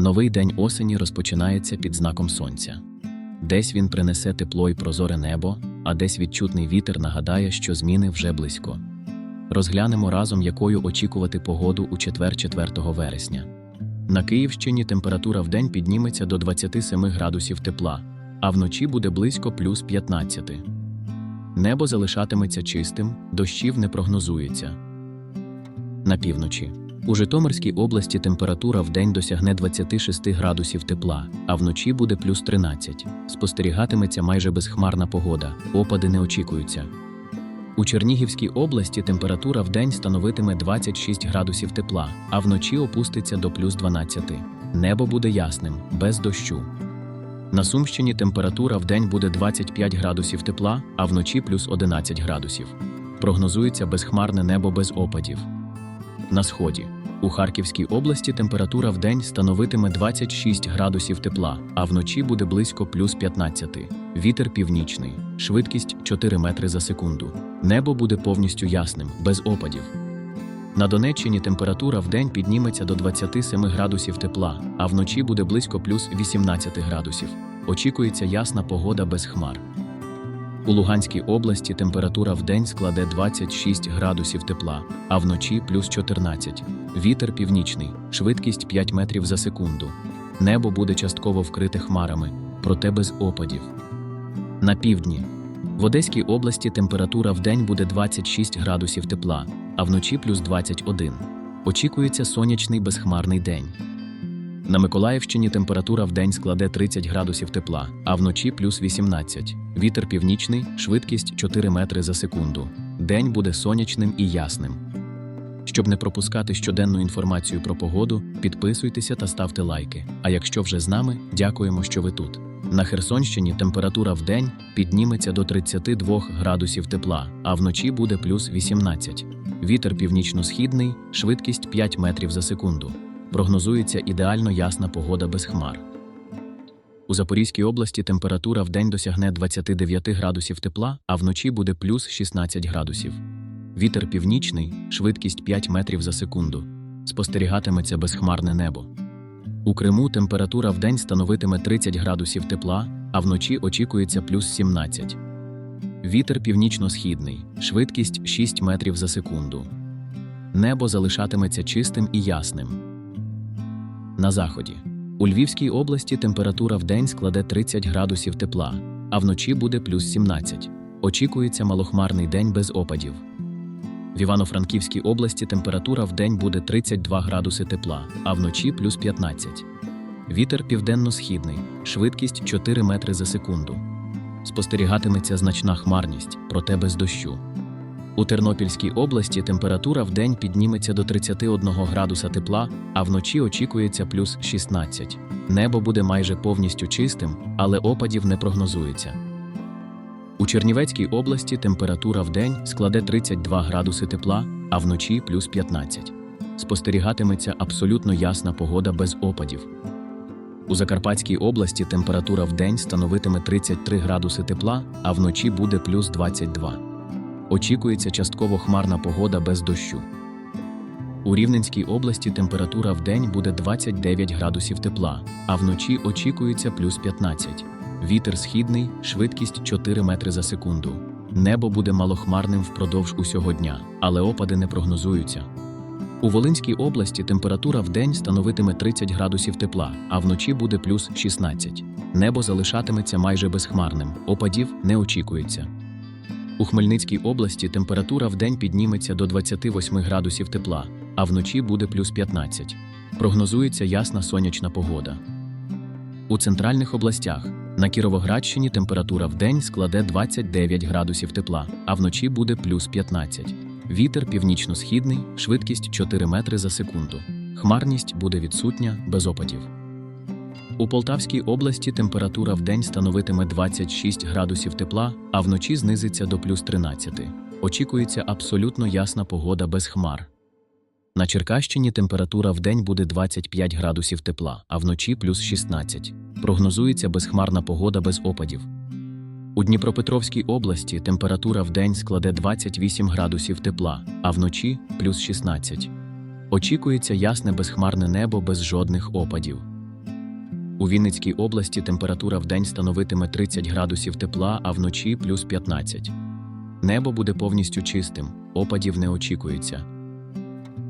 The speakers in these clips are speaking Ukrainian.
Новий день осені розпочинається під знаком сонця. Десь він принесе тепло й прозоре небо, а десь відчутний вітер нагадає, що зміни вже близько. Розглянемо разом, якою очікувати погоду у четвер 4 вересня. На Київщині температура вдень підніметься до 27 градусів тепла, а вночі буде близько плюс 15. Небо залишатиметься чистим, дощів не прогнозується. На півночі. У Житомирській області температура вдень досягне 26 градусів тепла, а вночі буде плюс 13. Спостерігатиметься майже безхмарна погода, опади не очікуються. У Чернігівській області температура вдень становитиме 26 градусів тепла, а вночі опуститься до плюс 12. Небо буде ясним, без дощу. На Сумщині температура вдень буде 25 градусів тепла, а вночі плюс 11 градусів. Прогнозується безхмарне небо без опадів. На сході. У Харківській області температура вдень становитиме 26 градусів тепла, а вночі буде близько плюс 15. Вітер північний, швидкість 4 метри за секунду. Небо буде повністю ясним, без опадів. На Донеччині температура вдень підніметься до 27 градусів тепла, а вночі буде близько плюс 18 градусів. Очікується ясна погода без хмар. У Луганській області температура вдень складе 26 градусів тепла, а вночі плюс 14. Вітер північний, швидкість 5 метрів за секунду. Небо буде частково вкрите хмарами, проте без опадів. На півдні. В Одеській області температура вдень буде 26 градусів тепла, а вночі плюс 21. Очікується сонячний безхмарний день. На Миколаївщині температура вдень складе 30 градусів тепла, а вночі плюс 18. Вітер північний, швидкість 4 метри за секунду. День буде сонячним і ясним. Щоб не пропускати щоденну інформацію про погоду, підписуйтеся та ставте лайки. А якщо вже з нами, дякуємо, що ви тут. На Херсонщині температура вдень підніметься до 32 градусів тепла, а вночі буде плюс 18. Вітер північно-східний, швидкість 5 метрів за секунду. Прогнозується ідеально ясна погода без хмар. У Запорізькій області температура вдень досягне 29 градусів тепла, а вночі буде плюс 16 градусів. Вітер північний, швидкість 5 метрів за секунду. Спостерігатиметься безхмарне небо. У Криму температура вдень становитиме 30 градусів тепла, а вночі очікується плюс 17. Вітер північно-східний, швидкість 6 метрів за секунду. Небо залишатиметься чистим і ясним. На заході. У Львівській області температура вдень складе 30 градусів тепла, а вночі буде плюс 17. Очікується малохмарний день без опадів. В Івано-Франківській області температура вдень буде 32 градуси тепла, а вночі плюс 15. Вітер південно-східний, швидкість 4 метри за секунду. Спостерігатиметься значна хмарність, проте без дощу. У Тернопільській області температура вдень підніметься до 31 градуса тепла, а вночі очікується плюс 16. Небо буде майже повністю чистим, але опадів не прогнозується. У Чернівецькій області температура вдень складе 32 градуси тепла, а вночі плюс 15. Спостерігатиметься абсолютно ясна погода без опадів. У Закарпатській області температура вдень становитиме 33 градуси тепла, а вночі буде плюс 22. Очікується частково хмарна погода без дощу. У Рівненській області температура вдень буде 29 градусів тепла, а вночі очікується плюс 15. Вітер східний, швидкість 4 метри за секунду. Небо буде малохмарним впродовж усього дня, але опади не прогнозуються. У Волинській області температура вдень становитиме 30 градусів тепла, а вночі буде плюс 16. Небо залишатиметься майже безхмарним, опадів не очікується. У Хмельницькій області температура вдень підніметься до 28 градусів тепла, а вночі буде плюс 15. Прогнозується ясна сонячна погода. У центральних областях на Кіровоградщині температура вдень складе 29 градусів тепла, а вночі буде плюс 15. Вітер північно-східний, швидкість 4 метри за секунду. Хмарність буде відсутня без опадів. У Полтавській області температура вдень становитиме 26 градусів тепла, а вночі знизиться до плюс 13. Очікується абсолютно ясна погода без хмар. На Черкащині температура вдень буде 25 градусів тепла, а вночі плюс 16. Прогнозується безхмарна погода без опадів. У Дніпропетровській області температура вдень складе 28 градусів тепла, а вночі плюс 16. Очікується ясне безхмарне небо без жодних опадів. У Вінницькій області температура вдень становитиме 30 градусів тепла, а вночі плюс 15. Небо буде повністю чистим, опадів не очікується.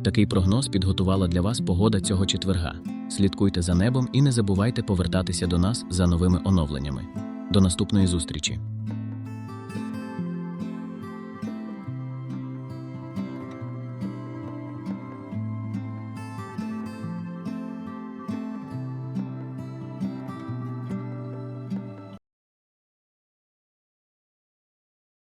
Такий прогноз підготувала для вас погода цього четверга. Слідкуйте за небом і не забувайте повертатися до нас за новими оновленнями. До наступної зустрічі!